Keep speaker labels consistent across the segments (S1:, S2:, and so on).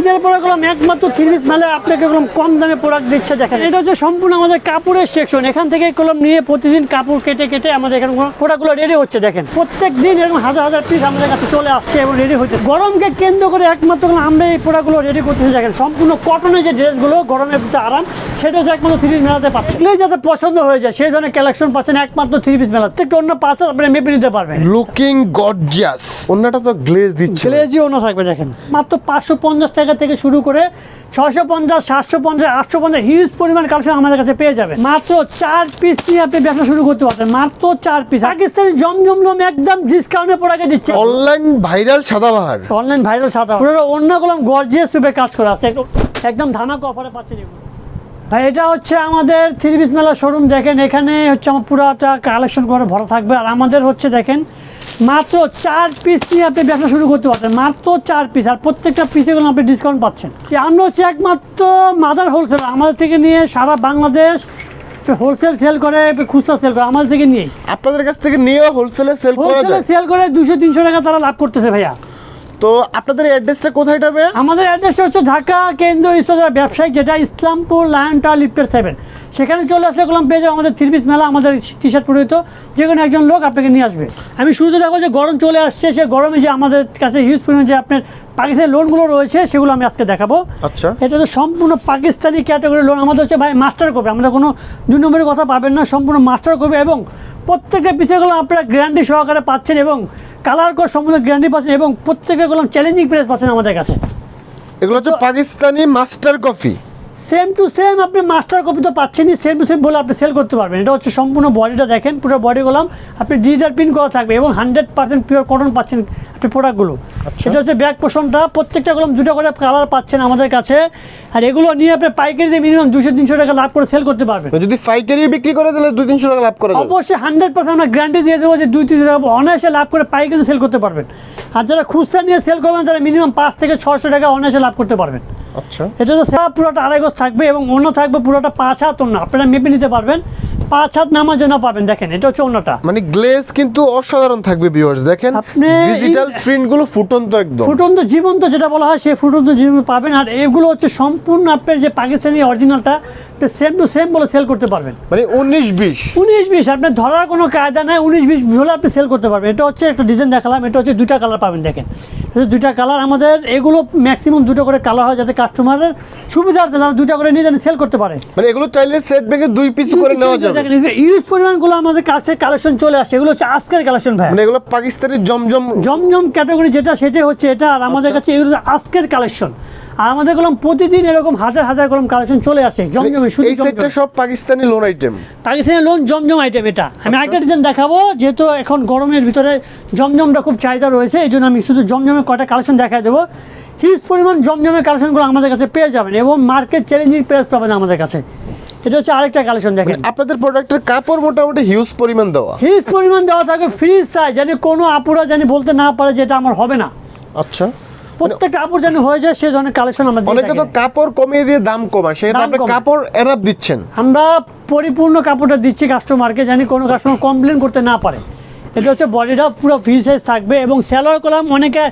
S1: ঈদের পরে গেলাম একমাত্র থ্রি পিস মেলে আপনাকে গেলাম কম দামে প্রোডাক্ট দিচ্ছে দেখেন। এটা হচ্ছে সম্পূর্ণ আমাদের কাপড়ের সেকশন এখান থেকে কলম নিয়ে প্রতিদিন কাপড় কেটে কেটে আমাদের এখানে প্রোডাক্টগুলো রেডি হচ্ছে দেখেন। প্রত্যেক দিন এরকম হাজার হাজার পিস আমাদের কাছে চলে আসছে এবং রেডি হচ্ছে। গরমকে কেন্দ্র করে একমাত্র গেলাম আমরা এই প্রোডাক্টগুলো রেডি করতেছি দেখেন। সম্পূর্ণ কটনের যে ড্রেসগুলো গরমের যে আরাম সেটা হচ্ছে একমাত্র থ্রি পিস মেলাতে পাচ্ছেন। এগুলোই যাতে পছন্দ হয়ে যায় সেই ধরনের কালেকশন পাচ্ছেন একমাত্র থ্রি পিস মেলা একটু অন্য পাঁচ আপনি মেপে নিতে পারবেন।
S2: লুকিং গর্জিয়াস অন্যটা তো গ্লেজ দিচ্ছে।
S1: গ্লেজি অন্য থাকবে দেখেন। মাত্র পাঁচশো পঞ্চাশ টাকা থেকে শুরু করে ছশো পঞ্চাশ সাতশো পঞ্চাশ আটশো পঞ্চাশ হিউজ পরিমাণ কালেকশন আমাদের কাছে পেয়ে যাবে মাত্র চার পিস নিয়ে আপনি ব্যবসা শুরু করতে পারবেন। মাত্র চার পিস পাকিস্তানি জমজম জম একদম ডিসকাউন্টে পড়াকে দিচ্ছে।
S2: Online viral Sadabahar.
S1: Online viral সাদা পুরো অন্য কলম গর্জিয়াস রূপে কাজ করা আছে। একদম- একদম ধামাকা অফারে পাচ্ছেন এগুলো। ভাই এটা হচ্ছে আমাদের থ্রি পিস মেলা শোরুম। দেখেন এখানে হচ্ছে আমার পুরাটা কালেকশন করে ভরা থাকবে। আর আমাদের হচ্ছে দেখেন মাত্র চার পিস নিয়ে আপনি ব্যবসা শুরু করতে পারছেন মাত্র চার পিস আর প্রত্যেকটা পিসে গুলো আপনি ডিসকাউন্ট পাচ্ছেন। আমরা হচ্ছে একমাত্র মাদার হোলসেল আমাদের থেকে নিয়ে সারা বাংলাদেশ হোলসেল সেল করে খুচরা সেল করে। আমাদের থেকে নিয়ে।
S2: আপনাদের কাছ থেকে নিয়ে হোলসেলে সেল করা
S1: হোলসেলে সেল করে দুশো তিনশো টাকা তারা লাভ করতেছে ভাইয়া।
S2: তো আপনাদের অ্যাড্রেসটা কোথায় যাবে
S1: আমাদের অ্যাড্রেসটা হচ্ছে ঢাকা কেন্দ্র ইস্তদার ব্যবসায়িক যেটা ইসলামপুর লায়ন টাওয়ার লিফটের সেভেন সেখানে চলে আসলে গেলাম পেয়ে যাব আমাদের থ্রি পিস মেলা আমাদের টি শার্ট পরিহিত। যে কোনো একজন লোক আপনাকে নিয়ে আসবে। আমি শুরুতে দেখো যে গরম চলে আসছে সে গরমে যে আমাদের কাছে হিউজ পরিমাণ যে আপনার পাকিস্তানি লোনগুলো রয়েছে সেগুলো আমি আজকে দেখাবো।
S2: আচ্ছা।
S1: এটা তো সম্পূর্ণ পাকিস্তানি ক্যাটাগরি লোন আমাদের হচ্ছে ভাই মাস্টার কপি আমাদের কোনো দুই নম্বরের কথা পাবেন না সম্পূর্ণ মাস্টার কপি এবং প্রত্যেকটা পিছিয়েগুলো আপনারা গ্যারান্টি সহকারে পাচ্ছেন এবং কালার কোড সম্পূর্ণ গ্যারান্টি পাচ্ছেন এবং প্রত্যেকটা গুলো চ্যালেঞ্জিং প্রাইস পাচ্ছেন আমাদের কাছে।
S2: এগুলো হচ্ছে Pakistani master copy
S1: same to same আপনি মাস্টার কপি তো পাচ্ছেনই সেম টু সেম বলে আপনি সেল করতে পারবেন। এটা হচ্ছে সম্পূর্ণ বডিটা দেখেন পুরো বডি গোলাম। আপনি ডিজিটাল প্রিন্ট করা থাকবে এবং হান্ড্রেড পার্সেন্ট পিওর কটন পাচ্ছেন আপনি প্রোডাক্টগুলো সেটা হচ্ছে ব্যাক পোষণটা প্রত্যেকটা গোলাম দুটো করে কালার পাচ্ছেন আমাদের কাছে। আর এগুলো নিয়ে আপনি পাইকারি দিয়ে মিনিমাম দুশো তিনশো টাকা লাভ করে সেল করতে পারবেন।
S2: যদি ফাইটারি বিক্রি করে তাহলে দুই তিনশো টাকা লাভ করা
S1: অবশ্যই হান্ড্রেড পার্সেন্ট আমরা গ্যারান্টি দিয়ে দেবো যে দুই তিন টাকা অনায়াসে লাভ করে পাইকারি সেল করতে পারবেন। আর যারা খুচরা নিয়ে সেল করবেন তারা মিনিমাম পাঁচ থেকে ছশো টাকা অনায়াসে লাভ করতে পারবেন।
S2: আচ্ছা।
S1: এটা তো পুরোটা আড়াই থাকবে এবং অন্য থাকবে পুরোটা পাঁচ হাত অন্য। আপনারা মেপে নিতে পারবেন। পাঁচ হাত নামার জন্য পাবেন। দেখেন এটা হচ্ছে অন্যটা।
S2: মানে গ্লেজ কিন্তু অসাধারণ থাকবে ভিউয়ার্স দেখেন
S1: আপনি
S2: ডিজিটাল প্রিন্টগুলো ফুটন্ত একদম।
S1: ফুটন্ত জীবন্ত যেটা বলা হয় সেই ফুটন্ত জীবন পাবেন। আর এগুলো হচ্ছে সম্পূর্ণ আপনার যে পাকিস্তানি অরিজিনালটা সেম টু সেম বলে সেল করতে পারবেন।
S2: মানে উনিশ বিশ।
S1: উনিশ বিশ আপনার ধরার কোনো কায়দা নাই উনিশ বিশ হলে আপনি সেল করতে পারবেন। এটা হচ্ছে একটা ডিজাইন দেখালাম এটা হচ্ছে দুইটা কালার পাবেন দেখেন। দুইটা কালার আমাদের এগুলো ম্যাক্সিমাম দুটো করে কালার হয় যাতে কাস্টমারের সুবিধার্থে তারা দুইটা করে নিয়ে যেন সেল করতে পারে।
S2: মানে এগুলো চাইলে সেট ব্যাগে দুই পিস করে নেওয়া যাবে।
S1: ইউজ পরিমাণগুলো আমাদের কাছে কালেকশন চলে আসে এগুলো হচ্ছে আজকের কালেকশন ভাই।
S2: মানে এগুলো পাকিস্তানি জমজম
S1: জমজম ক্যাটাগরি যেটা সেটাই হচ্ছে এটা আর আমাদের কাছে এগুলো আজকের কালেকশন আর আমাদের কলম প্রতিদিন এরকম হাজার হাজার কলম কালেকশন চলে আসে জমজমে শুধু
S2: এই সেটটা সব পাকিস্তানি লোন আইটেম
S1: পাকিস্তানের লোন জমজম আইটেম এটা। আমি আরেকটা ডিজাইন দেখাবো যেহেতু এখন গরমের ভিতরে জমজমটা খুব চাহিদা রয়েছে এই জন্য আমি শুধু জমজমের কয়টা কালেকশন দেখাই দেবো। হিউজ পরিমাণ জমজমের কালেকশনগুলো আমাদের কাছে পেয়ে যাবেন এবং মার্কেট চ্যালেঞ্জিং প্রাইস পাবেন আমাদের কাছে। এটা হচ্ছে আরেকটা কালেকশন দেখেন।
S2: আপনাদের প্রোডাক্টের কাপড় মোটামুটি হিউজ পরিমাণ দেওয়া।
S1: হিউজ পরিমাণ দেওয়া থাকে ফ্রি সাইজ জানি কোনো আপুরা জানি বলতে না পারে যে এটা আমার হবে না।
S2: আচ্ছা।
S1: প্রত্যেকটা কাপড় যেন হয়ে যায় সে ধরনের কালেকশন আমরা
S2: অনেকে তো কাপড় কমিয়ে দিয়ে দাম কমায় সেক্ষেত্রে
S1: দাম
S2: আপনি কাপড় এরাপ দিচ্ছেন।
S1: আমরা পরিপূর্ণ কাপড়টা দিচ্ছি কাস্টমারকে জানি কোনো কাস্টমার কমপ্লেন করতে না পারে। এটা হচ্ছে বডিটা পুরো ফ্রি সাইজ থাকবে এবং স্যালোয়ার কলাম অনেকে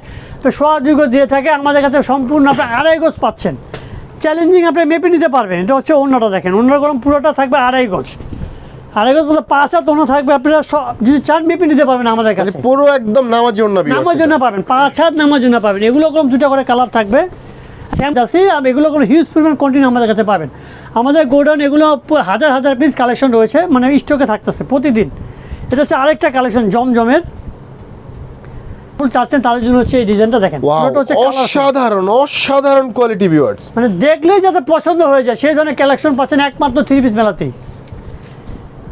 S1: সোয়া দুই গজ দিয়ে থাকে আমাদের কাছে সম্পূর্ণ আপনি আড়াই গজ পাচ্ছেন। চ্যালেঞ্জিং আপনি মেপে নিতে পারবেন এটা হচ্ছে অন্যটা দেখেন অন্যটা কলম পুরোটা থাকবে আড়াই গজ। আড়াই গজ বলতে পাঁচ হাত থাকবে আপনারা সব- যদি চান মেপে নিতে পারবেন আমাদের
S2: মানে
S1: কাছে।
S2: পুরো একদম নামার জন্য
S1: নামার জন্য পাবেন পাঁচ হাত নামার জন্য পাবেন এগুলো দুটো করে কালার থাকবে। স্যাম আর এগুলো কোনো হিউজ পরিমাণ কন্টিনিউ আমাদের কাছে পাবেন। আমাদের গোডাউন এগুলো হাজার হাজার পিস কালেকশন রয়েছে মানে স্টকে থাকতেছে প্রতিদিন। এটা হচ্ছে আরেকটা কালেকশন জমজমের। চাচ্ছেন তাদের জন্য হচ্ছে এই ডিজাইনটা দেখেন।
S2: অসাধারণ অসাধারণ কোয়ালিটি ভিউয়ার্স
S1: মানে দেখলেই যাতে পছন্দ হয়ে যায় সেই ধরনের কালেকশন পাচ্ছেন একমাত্র থ্রি পিস মেলাতেই।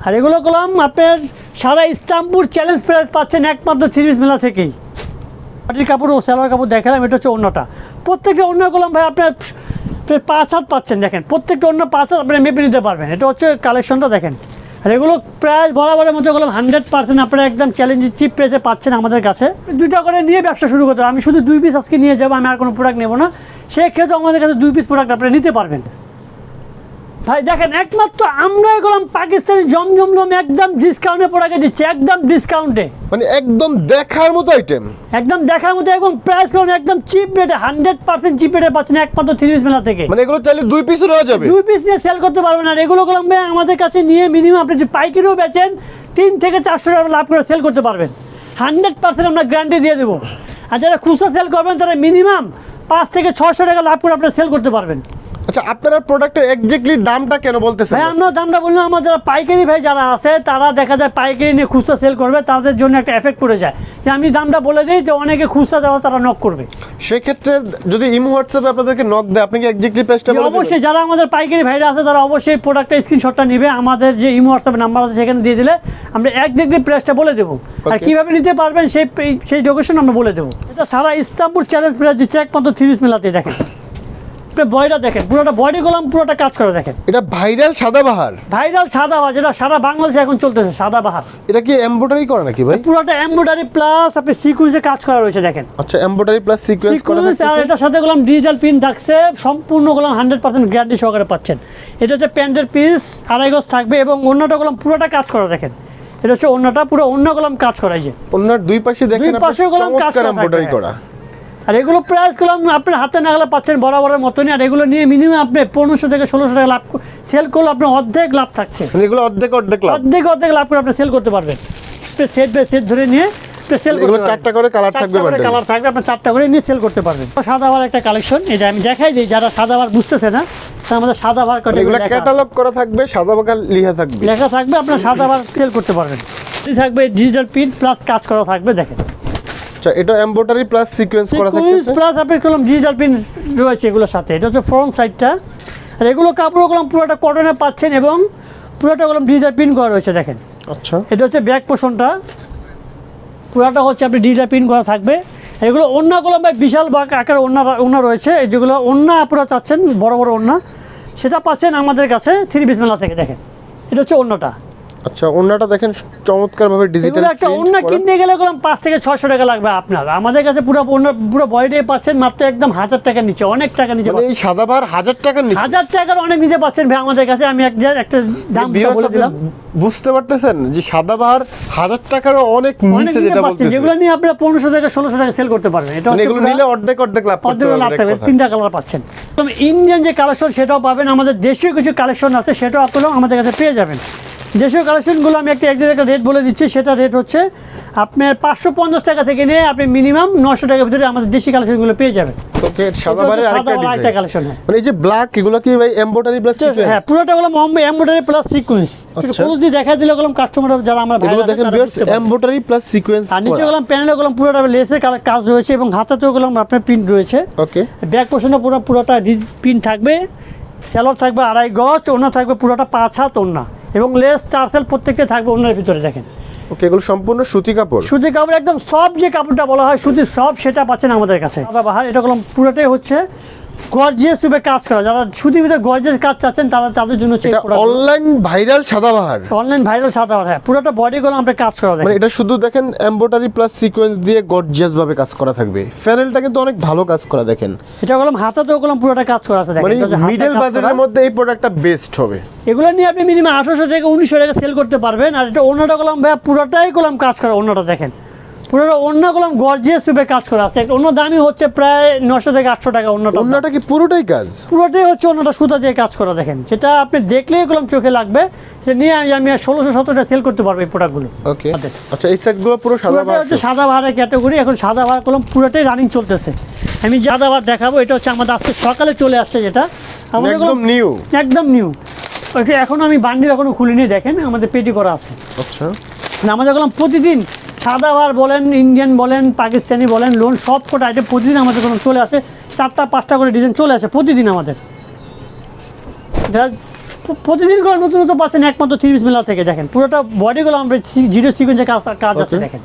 S1: আর এগুলো করলাম আপনার সারা ইস্তাম্বুল চ্যালেঞ্জ প্রাইস পাচ্ছেন একমাত্র সিরিজ মেলা থেকেই। পাটির কাপড় ও সালোয়ার কাপড় দেখালাম, এটা হচ্ছে অন্যটা। প্রত্যেকটা অন্য করলাম ভাই, আপনার পাঁচ হাত পাচ্ছেন, দেখেন। প্রত্যেকটা অন্য পাঁচ হাত আপনি মেপে নিতে পারবেন। এটা হচ্ছে কালেকশনটা দেখেন। আর এগুলো প্রায় বরাবরের মতো করলাম হান্ড্রেড পার্সেন্ট আপনারা একদম চ্যালেঞ্জের চিপ প্রেসে পাচ্ছেন আমাদের কাছে। দুইটা করে নিয়ে ব্যবসা শুরু করতে। আমি শুধু দুই পিস আজকে নিয়ে যাব, আমি আর কোনো প্রোডাক্ট নেব না। সেক্ষেত্রে আমাদের কাছে দুই পিস প্রোডাক্ট আপনারা নিতে পারবেন। ভাই দেখেন একমাত্র আমরাই করলাম পাকিস্তানি জমজমলম একদম ডিসকাউন্টে প্রোডাক্টে দিচ্ছে একদম ডিসকাউন্টে
S2: মানে একদম দেখার মতো আইটেম
S1: একদম দেখার মতো এবং প্রাইস করুন একদম চিপ রেটে হান্ড্রেড পার্সেন্ট চিপ রেটে পাচ্ছেন একমাত্র তিরিশ মেলা থেকে।
S2: মানে এগুলো চাইলে দুই পিসও নেওয়া যাবে।
S1: দুই পিস নিয়ে সেল করতে পারবেন আর এগুলো করলাম আমাদের কাছে নিয়ে মিনিমাম আপনি যদি পাইকারিও বেচেন তিন থেকে চারশো টাকা লাভ করে সেল করতে পারবেন। হান্ড্রেড পার্সেন্ট আমরা গ্যারান্টি দিয়ে দেবো। আর যারা খুচরা সেল করবেন তারা মিনিমাম পাঁচ থেকে ছশো টাকা লাভ করে আপনি সেল করতে পারবেন।
S2: আচ্ছা আপনারা প্রোডাক্টের এক্স্যাক্টলি দামটা কেন বলতেছেন?
S1: ভাই আমরা দামটা বললাম আমার যারা পাইকারি ভাই যারা আছে তারা দেখা যায় পাইকারি নিয়ে খুচরা সেল করবে তাদের জন্য একটা এফেক্ট পড়ে যায়। যে আমি দামটা বলে দিই যে অনেকে খুচরা যারা তারা নক করবে।
S2: সেক্ষেত্রে যদি ইমো হোয়াটসঅ্যাপে আপনাদেরকে নক দেয় আপনি কি এক্স্যাক্টলি প্রাইসটা বলে
S1: অবশ্যই যারা আমাদের পাইকারি ভাইরা আছে তারা অবশ্যই প্রোডাক্টের স্ক্রিনশটটা নেবে। আমাদের যে ইমো হোয়াটসঅ্যাপ নাম্বার আছে সেখানে দিয়ে দিলে আমরা একদিকে প্রাইসটা বলে দেবো। আর. কীভাবে নিতে পারবেন সেই সেই লোকেশন আমরা বলে দেবো। এটা সারা ইস্তাম্বুল চ্যালেঞ্জ প্রাইস দিচ্ছে একমাত্র তিরিশ মেলাতে দেখেন। আপনি বয়টা দেখেন পুরোটা বডি গোলাম পুরোটা কাজ করে দেখেন।
S2: এটা ভাইরাল সাদাবাহার
S1: ভাইরাল সাদা বাহার যেটা সারা বাংলাদেশে এখন চলতেছে সাদা বাহার।
S2: এটা কি এমব্রয়ডারি করা নাকি ভাই?
S1: পুরোটা এমব্রয়ডারি প্লাস আপনি সিকুয়েন্সে কাজ করা রয়েছে দেখেন।
S2: আচ্ছা এমব্রয়ডারি প্লাস সিকোয়েন্স করা
S1: সিকুয়েন্স আর এটার সাথে গোলাম ডিজিটাল পিন থাকছে সম্পূর্ণ গোলাম হান্ড্রেড পার্সেন্ট গ্যারান্টি সহকারে পাচ্ছেন। এটা হচ্ছে প্যান্টের পিস আড়াই গজ থাকবে এবং অন্যটা গোলাম পুরোটা কাজ করা দেখেন। এটা হচ্ছে অন্যটা পুরো অন্য গোলাম কাজ করা যে।
S2: ওনার দুই পাশে দেখেন
S1: দুই পাশে গোলাম কাজ করা
S2: এমব্রয়ডারি করা।
S1: আর এগুলো প্রাইস গোলাম আপনার হাতে নাগালে পাচ্ছেন বরাবরের মতনই। আর এগুলো নিয়ে মিনিমাম আপনি পনেরোশো থেকে ষোলোশো টাকা লাভ সেল করলে আপনার অর্ধেক লাভ থাকছে।
S2: মানে এগুলো অর্ধেক অর্ধেক লাভ।
S1: অর্ধেক অর্ধেক লাভ করে আপনি সেল করতে পারবেন। সেট বাই সেট ধরে নিয়ে সেল
S2: এগুলো চারটা করে কালার থাকবে
S1: কালার থাকবে আপনার চারটা করে নিয়ে সেল করতে পারবেন। সাদাবার একটা কালেকশন এই যে আমি দেখাই দিই যারা সাদাবার বুঝতেছে না আমাদের ক্যাটাগরি
S2: ক্যাটালগ করা থাকবে সাদা লিখা থাকবে।
S1: লেখা থাকবে আপনার সাদাবার সেল করতে পারবেন। থাকবে ডিজিটাল প্রিন্ট প্লাস কাজ করা থাকবে দেখেন।
S2: আচ্ছা এটা এমব্রয়ডারি প্লাস সিকোয়েন্স করা থাকতেছে?
S1: প্লাস আপনি কলম ডিজিটাল প্রিন্ট রয়েছে এগুলোর সাথে। এটা হচ্ছে ফ্রন্ট সাইডটা আর এগুলো কাপড় কলম পুরোটা কটনে পাচ্ছেন এবং পুরোটা কলম ডিজিটাল প্রিন্ট করা রয়েছে দেখেন।
S2: আচ্ছা।
S1: এটা হচ্ছে ব্যাক পোষণটা পুরাটা হচ্ছে আপনি ডিজিটাল প্রিন্ট করা থাকবে। এগুলো অন্যগুলো ভাই বিশাল বা আকার অন্য অন্য রয়েছে। যেগুলো অন্য আপনারা চাচ্ছেন বড় বড় অন্য সেটা পাচ্ছেন আমাদের কাছে থ্রি পিস মেলা থেকে দেখেন। এটা হচ্ছে অন্যটা
S2: আচ্ছা ওন্নাটা দেখেন চমৎকার ভাবে ডিজিটাল
S1: একটা অন্য কিনতে গেলে পাঁচ থেকে ছশো টাকা লাগবে আপনার। আমাদের কাছে পুরো অন্য পুরো বডিটাই পাচ্ছেন মাত্র একদম হাজার টাকার নিচে অনেক টাকা নিচে
S2: মানে এই সাদা বাহার হাজার টাকার নিচে?
S1: হাজার টাকার অনেক নিচে পাচ্ছেন ভাই আমাদের কাছে আমি এক একটা দাম বলে দিলাম।
S2: বুঝতে পারতেছেন যে সাদা বাহার হাজার টাকারও অনেক নিচে যেটা
S1: যেগুলো নিয়ে আপনারা পনেরোশো থেকে ষোলোশো টাকা সেল করতে পারবেন। এটা
S2: মানে
S1: হচ্ছে
S2: এগুলো নিলে অর্ধেক অর্ধেক লাভ
S1: অর্ধেক লাভ থাকবে। তিনটা কালার পাচ্ছেন। তবে ইন্ডিয়ান যে কালেকশন সেটাও পাবেন। আমাদের দেশীয় কিছু কালেকশন আছে সেটাও আপনারাও আমাদের কাছে পেয়ে যাবেন। দেশীয় কালেকশনগুলো আমি একটা এক একটা রেট বলে দিচ্ছি সেটা রেট হচ্ছে আপনার পাঁচশো পঞ্চাশ টাকা থেকে নিয়ে আপনি মিনিমাম নশো টাকার ভিতরে আমাদের দেশি কালেকশনগুলো পেয়ে যাবেন।
S2: ওকে আরেকটা
S1: কালেকশন হয়।
S2: মানে এই যে ব্ল্যাক এগুলো কি ভাই এমব্রয়ডারি প্লাস
S1: হ্যাঁ পুরোটা হলো এমব্রয়ডারি প্লাস সিকুয়েন্স
S2: আচ্ছা।
S1: ক্লোজ দিয়ে দেখা দিলে গেলাম কাস্টমার যারা আমরা
S2: এগুলো দেখেন ভিউয়ার্স এমব্রয়ডারি প্লাস সিকোয়েন্স
S1: আর নিচে গেলাম প্যানেলে গেলাম পুরোটা লেসের কাজ রয়েছে এবং হাতাতেও গেলাম আপনার প্রিন্ট রয়েছে।
S2: ওকে।
S1: ব্যাক পুরো পুরোটা প্রিন্ট থাকবে স্যালোর থাকবে আড়াই গজ ওনা থাকবে পুরোটা পাঁচ হাত ওনা এবং লেস টার্সেল প্রত্যেকটা থাকবে ওনার ভিতরে দেখেন।
S2: ওকে এগুলো সম্পূর্ণ সুতি কাপড়?
S1: সুতি কাপড় একদম সব যে কাপড়টা বলা হয় সুতির সব সেটা পাচ্ছেন আমাদের কাছে। বাহার এটা করলাম পুরোটাই হচ্ছে গর্জিয়াস রূপে কাজ করা। যারা সুতির ভিতরে গর্জিয়াস কাজ চাচ্ছেন তারা তাদের জন্য
S2: অনলাইন ভাইরাল সাদা বাহার
S1: অনলাইন ভাইরাল সাদা বাহার হ্যাঁ। পুরোটা বডি গুলো আমরা কাজ করা
S2: মানে এটা শুধু দেখেন এমব্রয়ডারি প্লাস সিকোয়েন্স দিয়ে গর্জিয়াস ভাবে কাজ করা থাকবে। প্যানেলটা কিন্তু অনেক ভালো কাজ করা দেখেন।
S1: এটা করলাম হাতাতেও করলাম পুরোটা কাজ করা আছে দেখেন।
S2: মানে
S1: হাতে
S2: মিডল বাজারের মধ্যে এই প্রোডাক্টটা বেস্ট হবে।
S1: এগুলো নিয়ে আপনি মিনিমাম আঠারোশো থেকে উনিশশো টাকা সেল করতে পারবেন। আর এটা অন্যটা করলাম ভাইয়া পুরোটাই করলাম কাজ করা অন্যটা দেখেন। পুরোটা অন্য করলাম গর্জিয়াস রূপে কাজ করা আছে। অন্য দামই হচ্ছে প্রায় নশো থেকে আটশো টাকা অন্যটা
S2: অন্যটা কি পুরোটাই কাজ?
S1: পুরোটাই হচ্ছে অন্যটা সুতা দিয়ে কাজ করা দেখেন। যেটা আপনি দেখলেই করলাম চোখে লাগবে যে নিয়ে আমি আমি ষোলোশো সতেরোটা সেল করতে পারব এই প্রোডাক্টগুলো
S2: ওকে
S1: আচ্ছা।
S2: এই সেটগুলো পুরো সাদা
S1: হচ্ছে সাদা ভাড়ার ক্যাটাগরি এখন সাদা ভাড়া করলাম পুরোটাই রানিং চলতেছে। আমি সাদা ভাড় দেখাবো এটা হচ্ছে আমাদের আজকে সকালে চলে আসছে যেটা। আমাদের
S2: একদম নিউ
S1: একদম নিউ এখন আমি বান্ডিল এখনও খুলিনি দেখেন আমাদের পেটি করা আছে।
S2: আচ্ছা।
S1: আমাদের গেলাম প্রতিদিন সাদাবার বলেন ইন্ডিয়ান বলেন পাকিস্তানি বলেন লোন সব কটা আইটেম প্রতিদিন আমাদের কোনো চলে আসে। চারটা পাঁচটা করে ডিজাইন চলে আসে প্রতিদিন আমাদের। প্রতিদিন করে নতুন নতুন পাচ্ছেন একমাত্র থ্রি মেলা থেকে দেখেন। পুরোটা বডিগুলো আমরা জিরো সিকোয়েন্সে কাজ কাজ আছে দেখেন।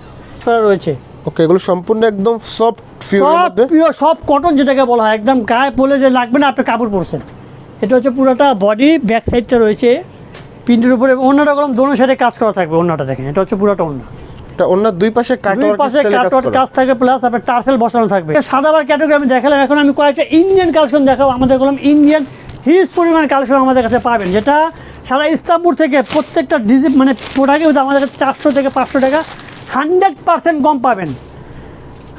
S1: করা রয়েছে।
S2: ওকে এগুলো সম্পূর্ণ একদম সফট
S1: সব প্রিয় সব কটন যেটাকে বলা হয় একদম গায়ে পড়লে যে লাগবে না আপনি কাপড় পরছেন। এটা হচ্ছে পুরোটা বডি ব্যাক সাইডটা রয়েছে। প্রিন্টের উপরে অন্যটা কলম দোনো সাইডে কাজ করা থাকবে অন্যটা দেখেন। এটা হচ্ছে পুরোটা অন্য।
S2: এটা ওনার দুই পাশে
S1: দুই পাশে কাটওয়ার্ক কাজ থাকে প্লাস আপনার টার্সেল বসানো থাকবে। সাদাবার ক্যাটাগরি আমি দেখালাম এখন আমি কয়েকটা ইন্ডিয়ান কালেকশন দেখাবো। আমাদের বললাম ইন্ডিয়ান হিউজ পরিমাণ কালেকশন আমাদের কাছে পাবেন যেটা সারা ইস্তাম্বুল থেকে প্রত্যেকটা ডিজি মানে প্রোডাক্টে আমাদের কাছে চারশো থেকে পাঁচশো টাকা হান্ড্রেড পার্সেন্ট কম পাবেন।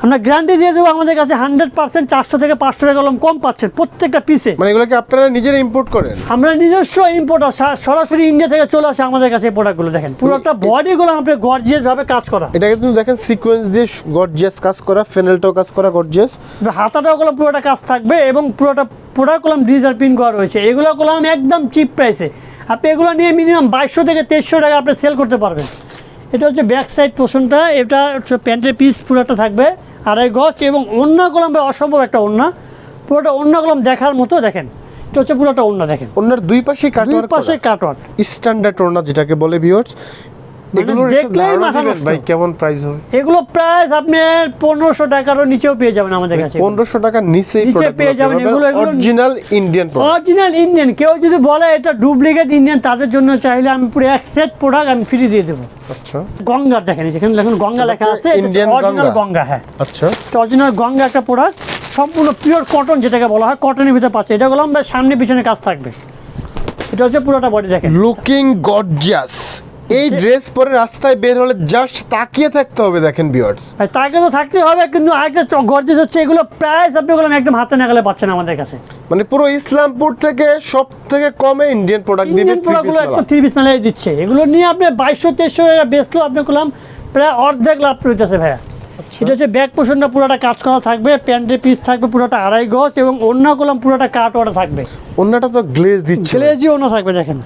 S1: আমরা গ্যারান্টি দিয়ে দেবো আমাদের কাছে হান্ড্রেড পার্সেন্ট চারশো থেকে পাঁচশো টাকা কলম কম পাচ্ছেন প্রত্যেকটা পিসে
S2: মানে এগুলোকে আপনারা নিজেরা ইম্পোর্ট করেন?
S1: আমরা নিজস্ব ইম্পোর্টার সরাসরি ইন্ডিয়া থেকে চলে আসে আমাদের কাছে এই প্রোডাক্টগুলো দেখেন। পুরোটা বডিগুলো আপনি গর্জিয়াস ভাবে কাজ করা।
S2: এটাকে কিন্তু দেখেন সিকোয়েন্স দিয়ে গর্জিয়াস কাজ করা ফেনেলটাও কাজ করা গর্জিয়াস
S1: হাতাটাও কলম পুরোটা কাজ থাকবে এবং পুরোটা পুরো কলম ডিজিটাল প্রিন্ট করা রয়েছে। এগুলো কলম একদম চিপ প্রাইসে আপনি এগুলো নিয়ে মিনিমাম বাইশশো থেকে তেইশশো টাকা আপনি সেল করতে পারবেন। এটা হচ্ছে ব্যাক সাইড পোষণটা এটা হচ্ছে প্যান্টের পিস পুরোটা থাকবে। আড়াই গজ এবং অন্য কলম অসম্ভব একটা ওড়না। পুরোটা অন্য কলম দেখার মতো দেখেন। এটা হচ্ছে পুরোটা ওড়না দেখেন।
S2: ওনার দুই পাশে
S1: দুই পাশে
S2: স্ট্যান্ডার্ড ওড়না যেটাকে বলে ভিউয়ার্স
S1: দেখলেই
S2: ধারণা
S1: মাথা নষ্ট।
S2: ভাই কেমন প্রাইস হবে?
S1: এগুলো প্রাইস আপনি টাকারও নিচেও পেয়ে যাবেন আমাদের কাছে।
S2: টাকার নিচেই
S1: নিচে পেয়ে যাবেন এগুলো-
S2: অরিজিনাল ইন্ডিয়ান
S1: অরিজিনাল ইন্ডিয়ান কেউ যদি বলে এটা ডুপ্লিকেট ইন্ডিয়ান তাদের জন্য চাইলে আমি পুরো এক সেট প্রোডাক্ট আমি ফ্রি দিয়ে দেবো।
S2: আচ্ছা।
S1: গঙ্গার দেখেন যেখানে দেখুন গঙ্গা লেখা আছে অরিজিনাল
S2: গঙ্গা।
S1: গঙ্গা হ্যাঁ।
S2: আচ্ছা।
S1: অরিজিনাল গঙ্গা একটা প্রোডাক্ট সম্পূর্ণ পিওর কটন যেটাকে বলা হয় কটনের ভিতরে পাচ্ছে। এটা আমরা সামনে পিছনে কাজ থাকবে। এটা হচ্ছে পুরোটা বডি দেখেন।
S2: লুকিং গর্জিয়াস এই ড্রেস পরে রাস্তায় বের হলে জাস্ট তাকিয়ে থাকতে হবে দেখেন ভিউয়ার্স
S1: আর তাকে তো থাকতে হবে কিন্তু আরেকটা গর্জেস হচ্ছে এগুলো প্রাইস আপনি বললাম একদম হাতে নাগালে পাচ্ছেন আমাদের কাছে।
S2: মানে পুরো ইসলামপুর থেকে সব থেকে কমে ইন্ডিয়ান প্রোডাক্ট দিবে
S1: ইন্ডিয়ান প্রোডাক্টগুলো একটা থ্রি পিস মেলায় দিচ্ছে। এগুলো নিয়ে আপনি বাইশশো তেইশশো টাকা বেচলেও আপনি করলাম প্রায় অর্ধেক লাভ হইতেছে ভাইয়া। এটা হচ্ছে ব্যাক পোর্শনটা পুরোটা কাজ করা থাকবে প্যান্টের পিস থাকবে পুরোটা আড়াই গজ এবং অন্য কলম পুরোটা কাট ওটা থাকবে।
S2: অন্যটা তো গ্লেজ দিচ্ছে
S1: গ্লেজই অন্য থাকবে দেখেন।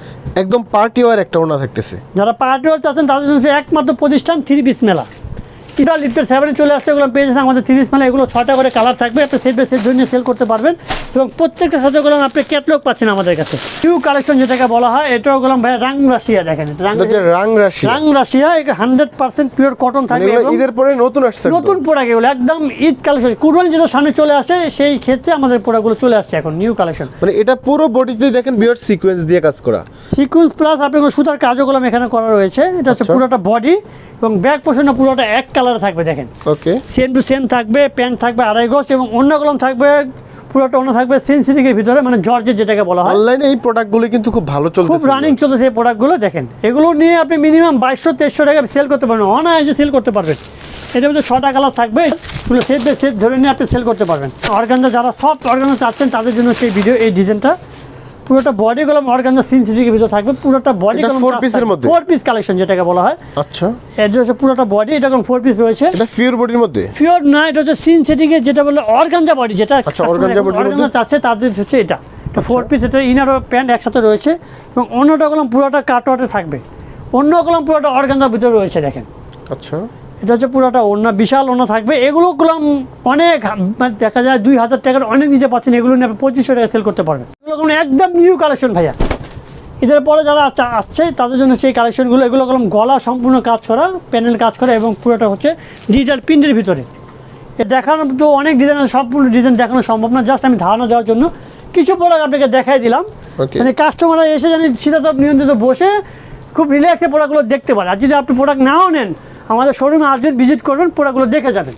S2: একদম পার্টি ওয়ার একটা ওনা থাকতেছে।
S1: যারা পার্টি ওয়ার চাচ্ছেন তাদের জন্য একমাত্র প্রতিষ্ঠান থ্রি পিস মেলা। এটা লিফটের সেভেনে চলে আসছে এগুলো পেয়ে যাচ্ছেন আমাদের তিরিশ মেলা। এগুলো ছটা করে কালার থাকবে আপনি সেট বাই সেট ধরে সেল করতে পারবেন। এবং প্রত্যেকটা সাথে গেলাম আপনি ক্যাটলগ পাচ্ছেন আমাদের কাছে। নিউ কালেকশন যেটাকে বলা হয় এটাও গেলাম ভাই রাং রাশিয়া দেখেন রাং
S2: এটা রাং রাশি
S1: রাশিয়া এটা হান্ড্রেড পার্সেন্ট পিওর কটন
S2: মানে
S1: থাকবে
S2: ঈদের পরে নতুন আসছে
S1: নতুন প্রোডাক্ট এগুলো একদম ঈদ কালেকশন কুরবানি যেটা সামনে চলে আসে সেই ক্ষেত্রে আমাদের প্রোডাক্টগুলো চলে আসছে এখন নিউ কালেকশন
S2: মানে এটা পুরো বডিতে দেখেন বিয়ার সিকোয়েন্স দিয়ে কাজ করা।
S1: সিকুয়েন্স প্লাস আপনি সুতার কাজও এখানে করা রয়েছে। এটা হচ্ছে
S2: আচ্ছা।
S1: পুরোটা বডি এবং ব্যাক পোর্শনটা পুরোটা এক কালারে থাকবে দেখেন।
S2: ওকে
S1: সেম টু সেম থাকবে প্যান্ট থাকবে আড়াই গজ এবং অন্য কলম থাকবে পুরোটা অন্য থাকবে সেন্সিটিকের ভিতরে মানে জর্জের যেটাকে বলা হয়।
S2: অনলাইনে এই প্রোডাক্টগুলো কিন্তু খুব ভালো চলছে
S1: খুব রানিং চলছে এই প্রোডাক্টগুলো দেখেন। এগুলো নিয়ে আপনি মিনিমাম বাইশশো তেইশশো টাকা সেল করতে পারবেন অনায়াসে সেল করতে পারবেন। এটার মধ্যে ছটা কালার থাকবে এগুলো সেট সেট ধরে নিয়ে আপনি সেল করতে পারবেন। অর্গানজা যারা সব অর্গানজা চাচ্ছেন তাদের জন্য সেই ভিডিও এই ডিজাইনটা পুরোটা বডি কলম অর্গানজা সিনসিটিকের ভিতরে থাকবে পুরোটা বডি কলম
S2: piece এর মধ্যে?
S1: ফোর পিস কালেকশন যেটাকে বলা হয়।
S2: আচ্ছা।
S1: এটা হচ্ছে পুরোটা বডি এটা কোনো ফোর পিস রয়েছে?
S2: এটা পিওর বডির মধ্যে?
S1: পিওর না এটা হচ্ছে সিনথেটিকের যেটা বলে অর্গানজা বডি যেটা
S2: আচ্ছা, body র
S1: অর্গানজা? চাচ্ছে তাদের হচ্ছে এটা। এটা ফোর পিস এটা ইনার প্যান্ট একসাথে রয়েছে এবং অন্যটা কলম পুরোটা কাটওয়াটে থাকবে। অন্য কলম পুরোটা অর্গানজার ভিতরে রয়েছে দেখেন।
S2: আচ্ছা।
S1: এটা হচ্ছে পুরোটা অন্য বিশাল অন্য থাকবে। এগুলো কলম অনেক মানে দেখা যায় দুই হাজার টাকার অনেক নিতে পাচ্ছেন এগুলো নিয়ে আপনি পঁচিশশো টাকা সেল করতে পারবেন। কোনো একদম নিউ কালেকশন ভাইয়া। এদের পরে যারা আচ্ছা- আসছে তাদের জন্য সেই কালেকশনগুলো এগুলো কলম গলা সম্পূর্ণ কাজ করা প্যানেল কাজ করা এবং পুরোটা হচ্ছে ডিজিটাল প্রিন্টের ভিতরে। এ দেখানো তো অনেক ডিজাইন সম্পূর্ণ ডিজাইন দেখানো সম্ভব না জাস্ট আমি ধারণা দেওয়ার জন্য কিছু প্রোডাক্ট আপনাকে দেখাই দিলাম. মানে কাস্টমাররা এসে জানি তো নিয়ন্ত্রিত বসে খুব রিল্যাক্সে প্রোডাক্টগুলো দেখতে পারে। আর যদি আপনি প্রোডাক্ট নাও নেন আমাদের শোরুমে আসবেন ভিজিট করবেন প্রোডাক্টগুলো দেখে যাবেন।